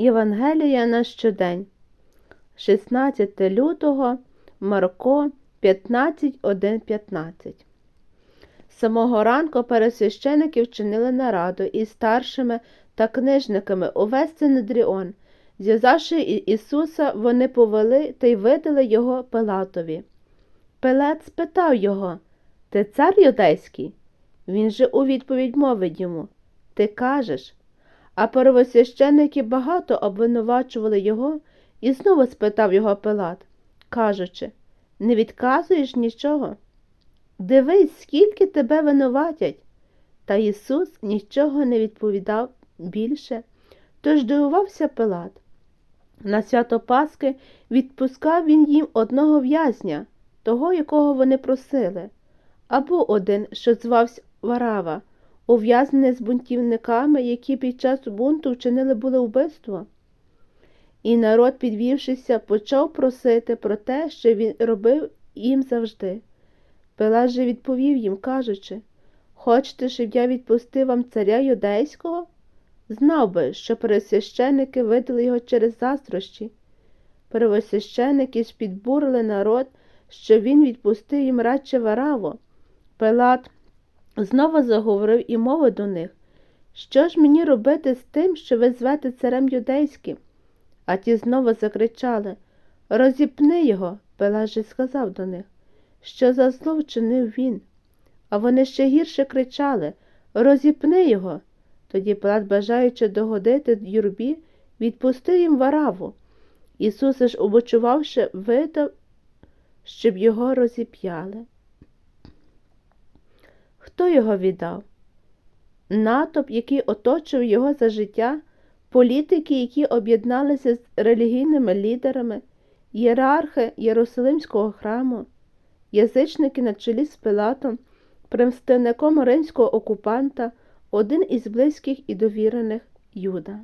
Євангелія на щодень, 16 лютого, Марко 15.1.15. З Самого ранку пересвященики вчинили нараду із старшими та книжниками увесь Синедріон. Зв'язавши Ісуса, вони повели та й видали його Пилатові. Пилат спитав його Ти цар юдейський? Він же у відповідь мовить йому Ти кажеш. А первосвященники багато обвинувачували його і знову спитав його Пилат, кажучи Не відказуєш нічого? Дивись, скільки тебе винуватять. Та Ісус нічого не відповідав більше, тож дивувався Пилат. На свято Пасхи відпускав він їм одного в'язня, того, якого вони просили, або один, що звався Варава, ув'язнений з бунтівниками, які під час бунту вчинили були вбивство. І народ, підвівшися, почав просити про те, що він робив їм завжди. Пилат же відповів їм, кажучи, Хочете, щоб я відпустив вам царя юдейського? Знав би, що пересвященики видали його через заздрощі. Первосвященики ж підбурили народ, що він відпустив їм радше вараво. Пилат знову заговорив і мовив до них, що ж мені робити з тим, що ви звете царем юдейським? А ті знову закричали Розіпни його, же сказав до них, що за зло вчинив він. А вони ще гірше кричали Розіпни його. Тоді Пилат, бажаючи догодити юрбі, відпустив їм вараву. Ісус ж, обочувавши, видав, щоб його розіп'яли. Хто його віддав? Натовп, який оточив його за життя, політики, які об'єдналися з релігійними лідерами, ієрархи Єрусалимського храму, язичники на чолі з Пилатом, представником римського окупанта, один із близьких і довірених Юда.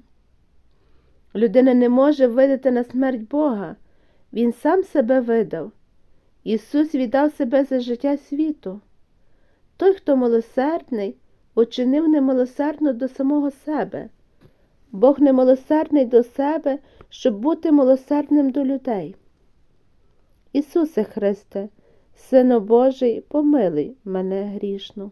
Людина не може видати на смерть Бога, Він сам себе видав. Ісус віддав себе за життя світу. Той, хто милосердний, учинив немилосердно до самого себе. Бог немилосердний до себе, щоб бути милосердним до людей. Ісусе Христе, Сину Божий, помилуй мене грішну.